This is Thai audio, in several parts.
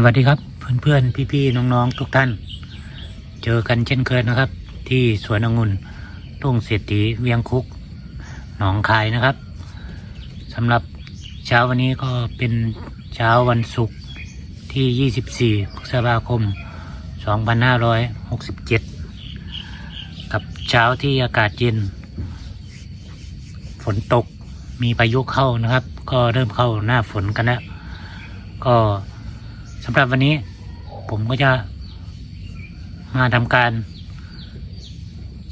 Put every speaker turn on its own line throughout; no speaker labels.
สวัสดีครับเพื่อนๆ พี่ๆ น้องๆ ทุกท่าน เจอกันเช่นเคยนะครับ ที่สวนองุ่นทุ่งเศรษฐีเวียงคุก หนองคายนะครับสำหรับเช้าวันนี้ก็เป็นเช้าวันศุกร์ที่ 24พฤษภาคม 2567 กับเช้าที่อากาศเย็น ฝนตกมีพายุเข้านะครับ ก็เริ่มเข้าหน้าฝนกันแล้วก็ สำหรับวันนี้ผมก็จะมาทำการ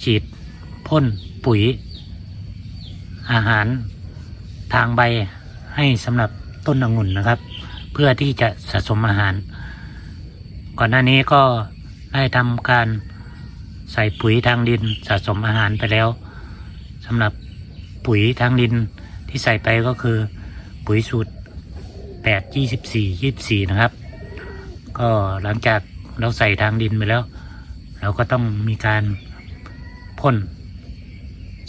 ฉีดพ่นปุ๋ย อาหารทางใบให้สำหรับต้นองุ่นนะครับ เพื่อที่จะสะสมอาหาร ก่อนหน้านี้ก็ได้ทำการใส่ปุ๋ยทางดินสะสมอาหารไปแล้วสำหรับปุ๋ยทางดินที่ใส่ไปก็คือปุ๋ยสูตร 8 24 24 นะครับ ก็หลังจากเราใส่ทางดินไปแล้ว เราก็ต้องมีการพ่น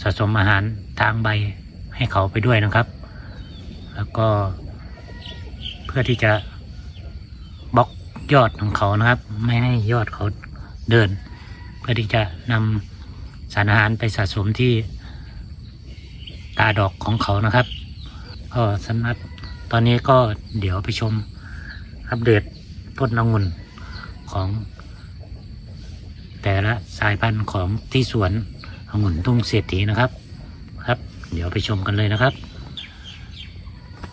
สะสมอาหารทางใบให้เขาไปด้วยนะครับ แล้วก็เพื่อที่จะบล็อกยอดของเขานะครับ ไม่ให้ยอดเขาเดิน เพื่อที่จะนำสารอาหารไปสะสมที่ตาดอกของเขานะครับก็สำหรับตอนนี้ก็เดี๋ยวไปชมอัปเดต ต้นองุ่นของ แต่ละสายพันธุ์ของที่สวนองุ่นทุ่งเศรษฐีนะครับ ครับ เดี๋ยวไปชมกันเลยนะครับ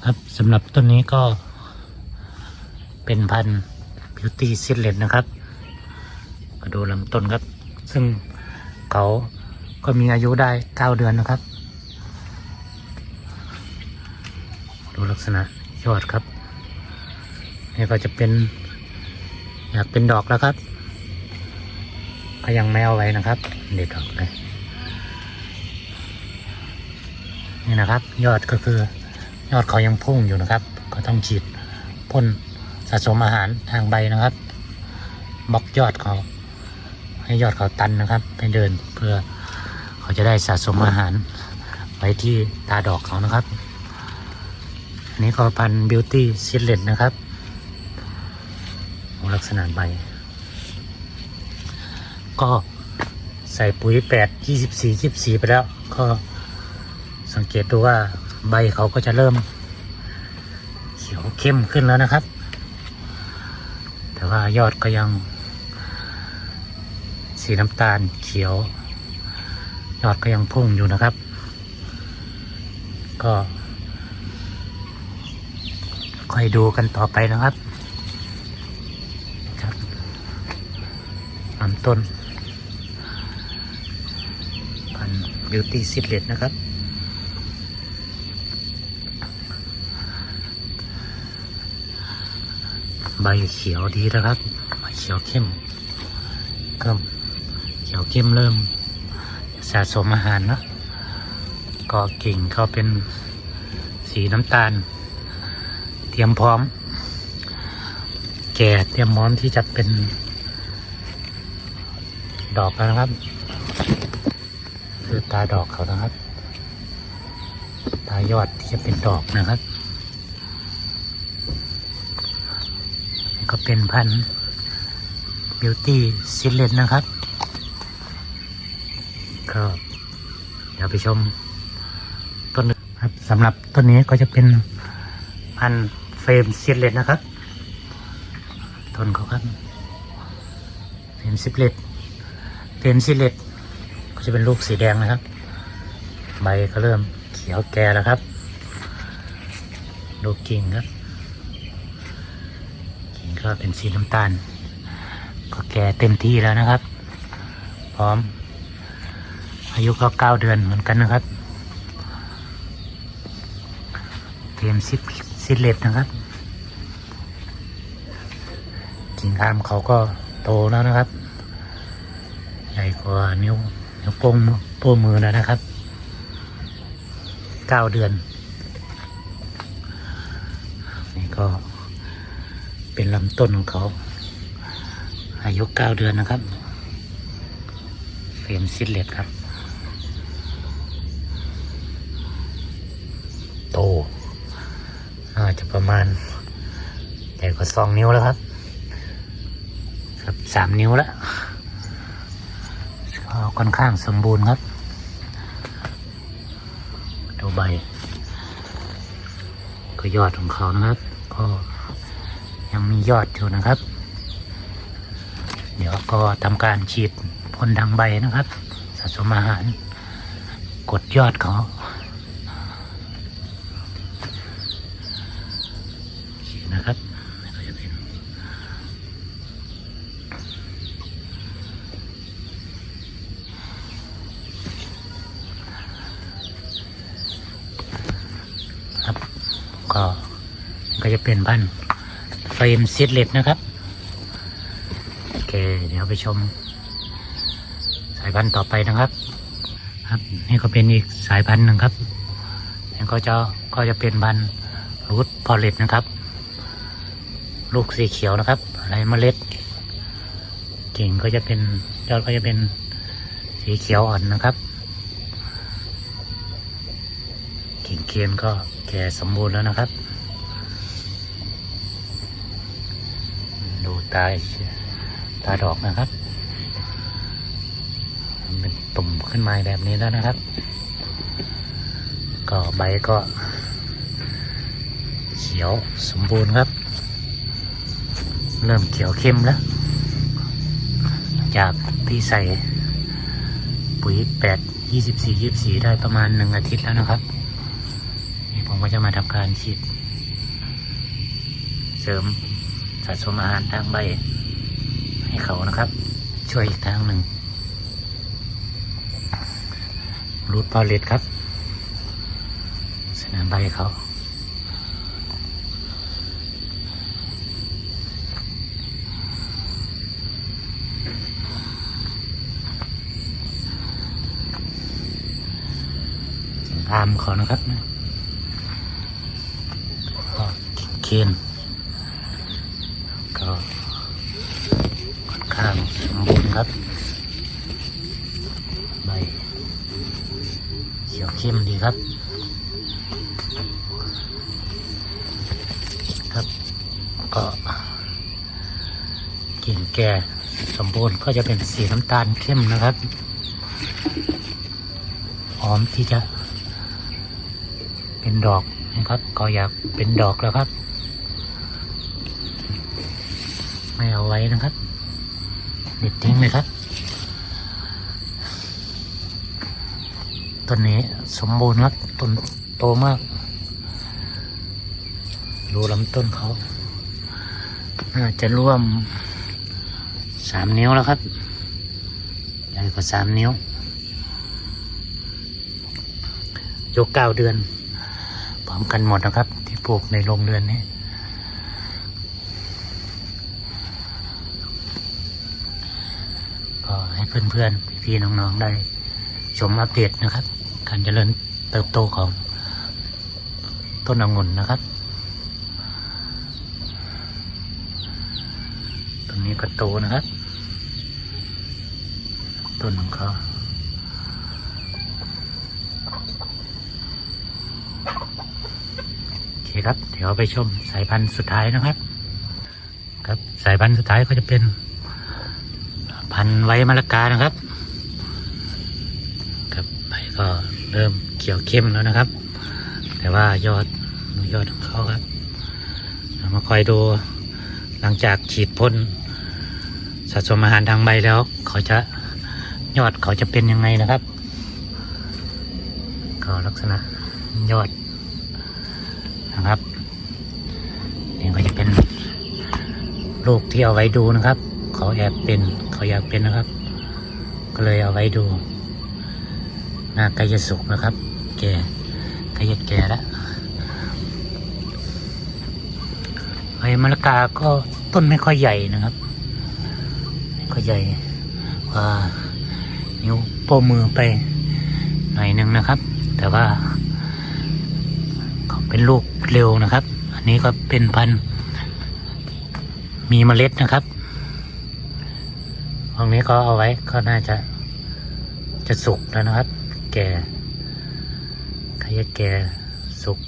ครับสำหรับต้นนี้ก็ เป็นพันธุ์ Beauty s e e d l e s นะครับมาดูลำต้นครับ ซึ่งเขาก็มีอายุได้9เดือนนะครับ ดูลักษณะยอดครับ นี่ก็จะเป็น อยากเป็นดอกแล้วครับก็ยังไม่เอาไว้นะครับ เด็ดดอกเลยนี่นะครับ ยอดก็คือ ยอดเขายังพุ่งอยู่นะครับ ก็ต้องฉีดพ่นสะสมอาหารทางใบนะครับบล็อกยอดเขาให้ยอดเขาตันนะครับไปเดินเพื่อเขาจะได้สะสมอาหาร ไว้ที่ตาดอกเขานะครับอันนี้ก็พันบิวตี้ซิลเลตนะครับ ลักษณะใบ ก็ใส่ปุ๋ยแปดยี่สิบสี่ยี่สิบสี่ไปแล้ว ก็สังเกตดูว่าใบเขาก็จะเริ่ม เขียวเข้มขึ้นแล้วนะครับ แต่ว่ายอดก็ยัง สีน้ำตาลเขียว ยอดก็ยังพุ่งอยู่นะครับ ก็ค่อยดูกันต่อไปนะครับครับ ลำต้น พันบิวตี้ซิเลตนะครับ ใบเขียวดีนะครับใบเขียวเข้มก็เขียวเข้มเริ่ม สะสมอาหารนะก็กิ่งก็เป็นสีน้ำตาล เตรียมพร้อม แก่เตรียมพร้อมที่จะเป็น ดอกนะครับ คือตาดอกเขานะครับ ตายอดที่จะเป็นดอกนะครับก็เป็นพันธุ์บิวตี้ซิลเลนนะครับ ก็เดี๋ยวไปชมต้นครับสำหรับต้นนี้ก็จะเป็นพันธุ์เฟรมซิลเลนนะครับ ต้นเขาครับเฟรมซิลเลต เฟรมซิลเลตก็จะเป็นลูกสีแดงนะครับ ใบก็เริ่มเขียวแก่แล้วครับดูกกิ่งครับกิ่งก็เป็นสีน้ำตาล ก็แก่เต็มที่แล้วนะครับ พร้อม อายุก็เก้าเดือนเหมือนกันนะครับเตรียมซิซิลเลตนะครับกิ่งคามเขาก็โตแล้วนะครับ ใหญ่กว่านิ้วนิ้วโป้งโป้งมือแล้วนะครับเก้าเดือน นี่ก็เป็นลำต้นของเขา อายุเก้าเดือนนะครับเฟรมซิลเลตครับ โตน่าจะประมาณใหญ่กว่าสองนิ้วแล้วครับสามนิ้วแล้ว ค่อนข้างสมบูรณ์ครับ ดูใบ ก็ยอดของเขานะครับ ก็ยังมียอดอยู่นะครับ เดี๋ยวก็ทำการฉีดพ่นทางใบนะครับ สะสมอาหาร กดยอดเขาโอเคนะครับก็จะเป็นครับ ก็ก็จะ เป็นพันเฟรมซิดเลตนะครับ โอเค เดี๋ยวไปชม สายพันธุ์ต่อไปนะครับ ครับ นี่ก็เป็นอีกสายพันธุ์หนึ่งครับนี่ก็จะก็จะเป็นพันธุ์รูทพอเลตนะครับ ลูกสีเขียวนะครับไรเมล็ดกิ่งก็จะเป็นยอดก็จะเป็นสีเขียวอ่อนนะครับกิ่งเคียนก็แก่สมบูรณ์แล้วนะครับ ดู ตาตาดอกนะครับมันเป็นตุ่มขึ้นมาแบบนี้แล้วนะครับ ก็ใบก็ เขียวสมบูรณ์ครับ เริ่มเขียวเข้มแล้ว จากที่ใส่ปุ๋ยแปดยี่สิบสี่ยี่สี่ได้ประมาณหนึ่งอาทิตย์แล้วนะครับ นี่ผมก็จะมาทำการฉีดเสริม สะสมอาหารทางใบ ให้เขานะครับ ช่วยอีกทางหนึ่งรูดพอเลตครับ สนามใบเขาตามเขานะครับก็เคนก็ค่อนข้างสมบูรณ์ ครับใบเขียวเข้มดีครับ ครับ ก็กิ่งแก่สมบูรณ์ก็จะเป็นสีน้ำตาลเข้มนะครับพร้อมที่จะเป็นดอกนะครับ ก็อยากเป็นดอกแล้วครับ ไม่เอาไว้นะครับ เด็ดทิ้งเลยครับต้นนี้สมบูรณ์ครับต้นโตมาก ดูลำต้นเขาน่าจะร่วมสามนิ้วแล้วครับใหญ่กว่าสามนิ้ว ยกเก้าเดือน พร้อมกันหมดนะครับ ที่ปลูกในโรงเรือนนี้ ก็ให้ เพื่อนๆ พี่ๆ น้องๆ ได้ชมอัปเดตนะครับ การเจริญเติบโตของต้นองุ่นนะครับ ตรงนี้ก็โตนะครับ ต้นของเขาโอเคครับ เดี๋ยวไปชมสายพันธุ์สุดท้ายนะครับ ครับสายพันธุ์สุดท้ายก็จะเป็น พันไว้มะละกานะครับ ครับใบก็เริ่มเขียวเข้มแล้วนะครับ แต่ว่ายอดยอดของเขาครับมาคอยดูหลังจากฉีดพ่นสะสมอาหารทางใบแล้ว เขาจะยอดเขาจะเป็นยังไงนะครับ ก็ลักษณะยอดนะครับนี่ก็จะเป็นลูกที่เอาไว้ดูนะครับ เขาแอบเป็น เขาอยากเป็นนะครับ ก็เลยเอาไว้ดูนาใกล้จะสุกนะครับ แก่ใกล้จะแก่แล้วไอ้มะละกาก็ต้นไม่ค่อยใหญ่นะครับ ไม่ค่อยใหญ่กว่านิ้วโป้มือไปหน่อยหนึงนะครับ แต่ว่าเขาเป็นลูกเร็วนะครับ อันนี้ก็เป็นพันธุ์มีเมล็ดนะครับ ตรงนี้ก็เอาไว้ก็น่าจะจะสุกแล้วนะครับ แก่ขยะแก่สุก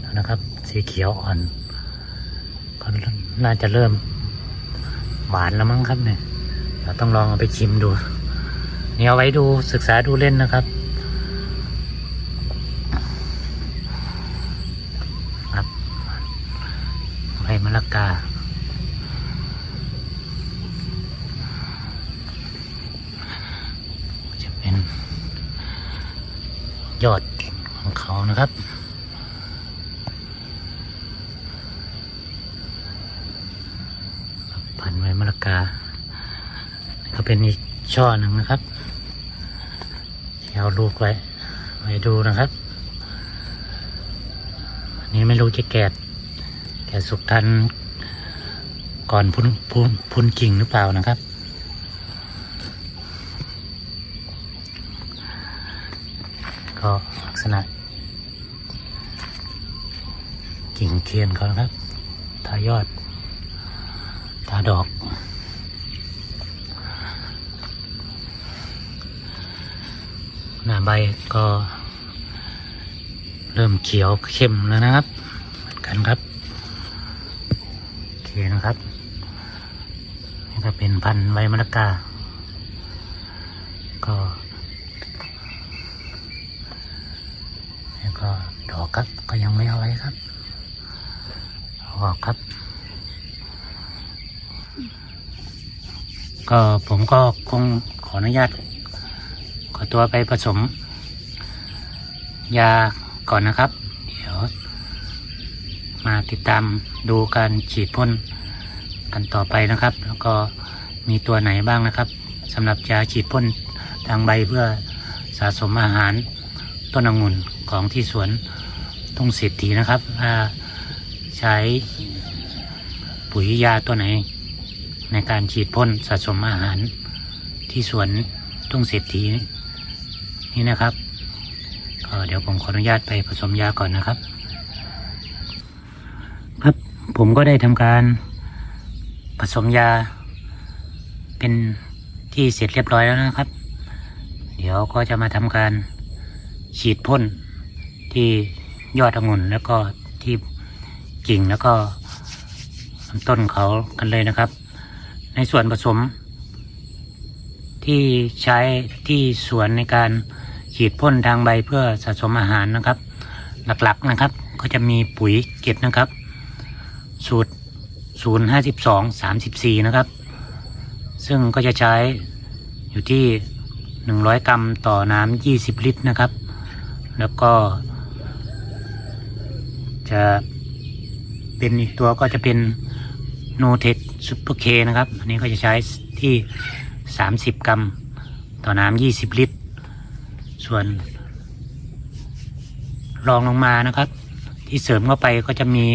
แล้วนะครับ สีเขียวอ่อน ก็น่าจะเริ่มหวานแล้วมั้งครับเนี่ยเราต้องลองเอาไปชิมดูนี่เอาไว้ดูศึกษาดูเล่นนะครับใบมะละกา จะเป็น ยอดของเขานะครับ พันไว้มะละกาก็เป็นอีกช่อหนึ่งนะครับเอาลูกไว้ไว้ดูนะครับ อันนี้ไม่รู้จะแกะแกะสุกทันก่อนพุนพุนพุนกิ่งหรือเปล่านะครับ ตาดอก หน้าใบก็ เริ่มเขียวเข้มแล้วนะครับเหมือนกันครับโอเคนะครับ นี่ก็เป็นพันธุ์ใบมะละกา ก็แล้วก็ดอกครับก็ยังไม่เอาไว้ครับออกครับ ก็ผมก็คงขออนุญาต ขอตัวไปผสม ยาก่อนนะครับ เดี๋ยว มาติดตามดูการฉีดพ่นกันต่อไปนะครับ แล้วก็มีตัวไหนบ้างนะครับสำหรับยาฉีดพ่นทางใบเพื่อสะสมอาหารต้นองุ่นของที่สวนทุ่งเศรษฐีนะครับว่าใช้ปุ๋ยยาตัวไหน ในการฉีดพ่นสะสมอาหารที่สวนทุ่งเศรษฐีนี่นะครับก็เดี๋ยวผมขออนุญาตไปผสมยาก่อนนะครับ ครับผมก็ได้ทำการผสมยาเป็นที่เสร็จเรียบร้อยแล้วนะครับ เดี๋ยวก็จะมาทำการฉีดพ่นที่ยอดองุ่นแล้วก็ที่กิ่งแล้วก็ต้นเขากันเลยนะครับ ในส่วนผสม ที่ใช้ที่สวนในการฉีดพ่นทางใบเพื่อสะสมอาหารนะครับ หลักๆนะครับก็จะมีปุ๋ยเก็ดนะครับ สูตร 052 34 นะครับ ซึ่งก็จะใช้อยู่ที่ 100 กรัมต่อน้ำ20 ลิตรนะครับ แล้วก็ จะเป็นอีกตัวก็จะเป็น โนเท c ซูเปอร์เคนะครับ อันนี้ก็จะใช้ที่ 30 กรัม ต่อน้ำ20 ลิตร ส่วนรองลงมานะครับ ที่เสริมเข้าไปก็จะมี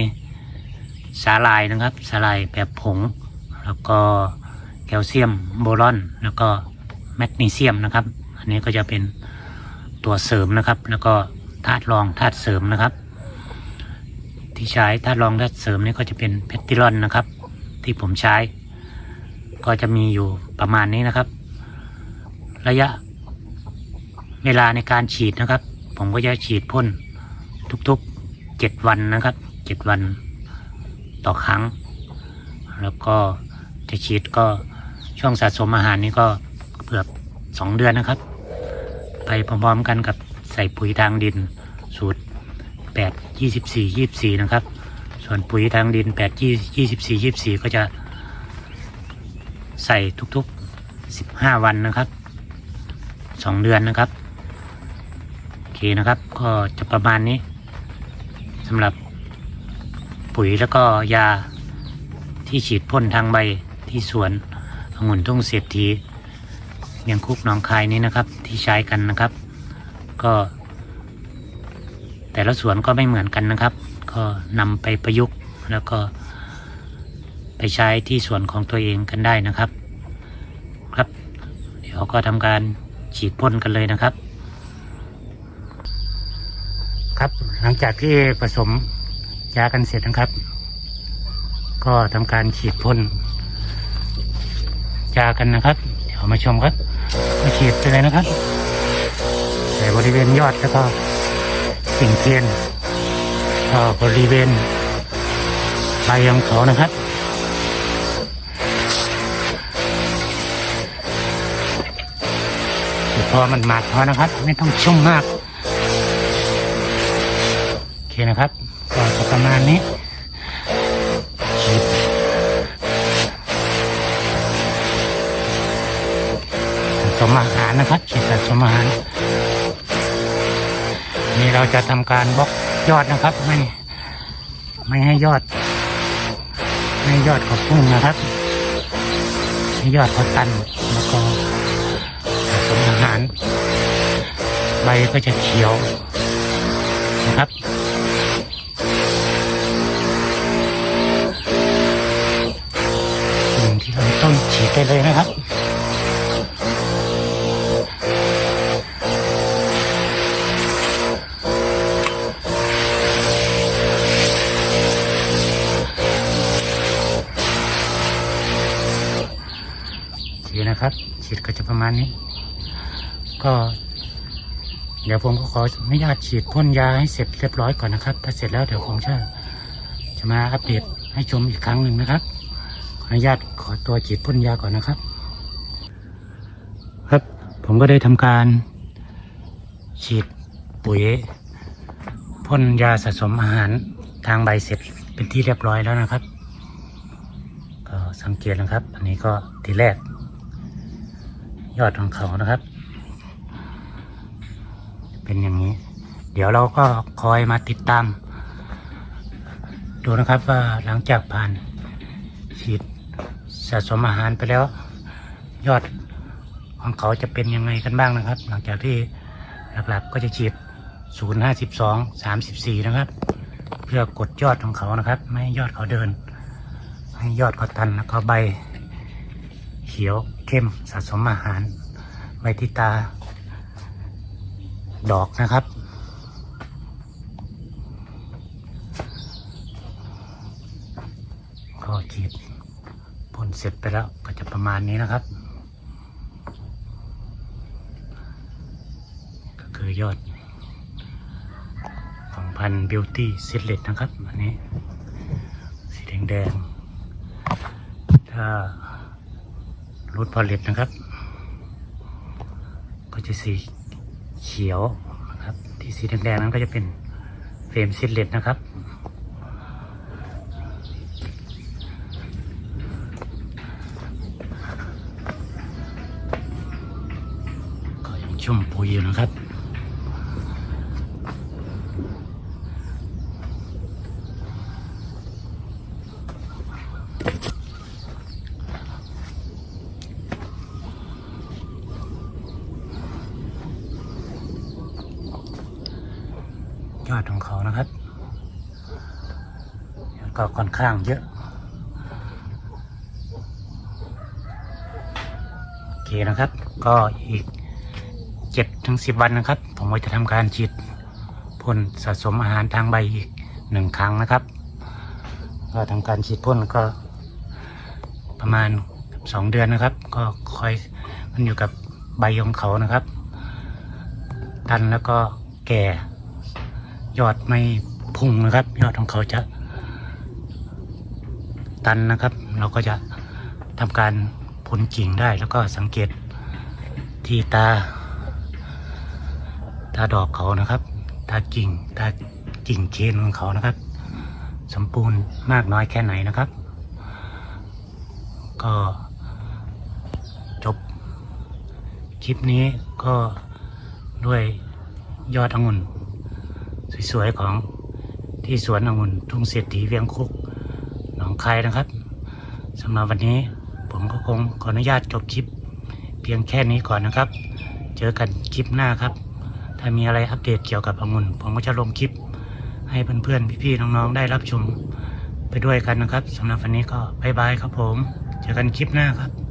สาลายนะครับ สาลายแบบผง แล้วก็แคลเซียมโบรอน แล้วก็แมกนีเซียมนะครับ อันนี้ก็จะเป็นตัวเสริมนะครับ แล้วก็ธาตุรองธาตุเสริมนะครับ ที่ใช้ธาตุรองธาตุเสริมนี่ก็จะเป็นเพติลอนนะครับ ที่ผมใช้ ก็จะมีอยู่ประมาณนี้นะครับ ระยะเวลาในการฉีดนะครับ ผมก็จะฉีดพ่นทุกๆเจ็ดวันนะครับเจ็ดวันต่อครั้ง แล้วก็จะฉีดก็ช่วงสะสมอาหารนี้ก็เกือบสองเดือนนะครับ ไปพร้อมๆกันกับใส่ปุ๋ยทางดินสูตรแปดยี่สิบสี่ยี่บสี่นะครับ ส่วนปุ๋ยทางดินแปดยี่ยี่สิบสี่ยี่บสี่ก็จะใส่ทุกๆสิบห้าวันนะครับสองเดือนนะครับโอเคนะครับ ก็จะประมาณนี้สำหรับปุ๋ยแล้วก็ยาที่ฉีดพ่นทางใบที่สวนองุ่นทุ่งเศรษฐีเมียงคุกหนองคายนี้นะครับ ที่ใช้กันนะครับ ก็ แต่ละสวนก็ไม่เหมือนกันนะครับ ก็นำไปประยุกต์แล้วก็ไปใช้ที่ส่วนของตัวเองกันได้นะครับ ครับ เดี๋ยวก็ทำการฉีดพ่นกันเลยนะครับ ครับหลังจากที่ผสมยากันเสร็จนะครับ ก็ทำการฉีดพ่นยากันนะครับ เดี๋ยวมาชมครับมาฉีดไปเลยนะครับใส่บริเวณยอดแล้วก็สิ่งเทียน ก็บริเวณชายของเขานะครับพอมันหมากพอนะครับ ไม่ต้องชุ่มมากโอเคนะครับก็ประมาณนี้สมอาหารนะครับฉีดสะสมอาหารนี่เราจะทำการบล็อก ยอดนะครับ ไม่ ไม่ให้ยอด ไม่ยอดเขาพุ่งนะครับให้ยอดเขาตันแล้วก็สะสมอาหาร ใบก็จะเขียวนะครับสิ่งที่เราต้องฉีดได้เลยนะครับ นะครับฉีดก็จะประมาณนี้ ก็ เดี๋ยวผมก็ขออนุญาตฉีดพ่นยาให้เสร็จเรียบร้อยก่อนนะครับ ถ้าเสร็จแล้วเดี๋ยวผมจะจะมาอัปเดตให้ชมอีกครั้งหนึ่งนะครับ ขออนุญาตขอตัวฉีดพ่นยาก่อนนะครับ ครับผมก็ได้ทำการฉีดปุ๋ยพ่นยาสะสมอาหารทางใบเสร็จเป็นที่เรียบร้อยแล้วนะครับ ก็สังเกตนะครับ อันนี้ก็ทีแรก ยอดของเขานะครับ เป็นอย่างนี้ เดี๋ยวเราก็คอยมาติดตาม ดูนะครับว่าหลังจากผ่านฉีดสะสมอาหารไปแล้ว ยอดของเขาจะเป็นยังไงกันบ้างนะครับ หลังจากที่หลักๆก็จะฉีด 0 52 34 นะครับ เพื่อกดยอดของเขานะครับ ไม่ให้ยอดเขาเดิน ให้ยอดเขาตันแล้วก็ใบเขียว เข้มสะสมอาหารใบที่ตา ดอกนะครับ ก็ฉีดพ่นเสร็จไปแล้วก็จะประมาณนี้นะครับ ก็คือยอดของพันบิวตี้ซิลเลตนะครับ อันนี้ สีแดงแดงๆถ้า รูดพอลิตนะครับ ก็จะสีเขียวนะครับ ที่สีแดงๆนั้นก็จะเป็นเฟรมซิลเลตนะครับก็ยังชุ่มปุ๋ยอยู่นะครับ ยอดของเขานะครับ ก็ค่อน ข้างเยอะ โอเคนะครับ ก็อีกเจ็ดถึงสิบวันนะครับ ผมก็จะทำการฉีดพ่นสะสมอาหารทางใบอีกหนึ่งครั้งนะครับ ก็ทำการฉีดพ่นก็ประมาณสองเดือนนะครับ ก็คอยมันอยู่กับใบของเขานะครับ ตันแล้วก็แก่ยอดไม่พุ่งนะครับ ยอดของเขาจะ ตันนะครับ เราก็จะทำการผลกิ่งได้แล้วก็สังเกตที่ตา ตาดอกเขานะครับ ตากิ่งตากิ่งเชนของเขานะครับ สมบูรณ์มากน้อยแค่ไหนนะครับ ก็จบคลิปนี้ก็ด้วยยอดองุ่น สวยๆของที่สวนองุ่นทุ่งเศรษฐีเวียงคุก ของใครนะครับสำหรับวันนี้ผมก็คงขออนุญาตจบคลิป เพียงแค่นี้ก่อนนะครับ เจอกันคลิปหน้าครับ ถ้ามีอะไรอัปเดตเกี่ยวกับองุ่นผมก็จะลงคลิป ให้เพื่อนๆพี่ๆน้องๆได้รับชมไปด้วยกันนะครับสำหรับวันนี้ก็บายบายครับผม เจอกันคลิปหน้าครับ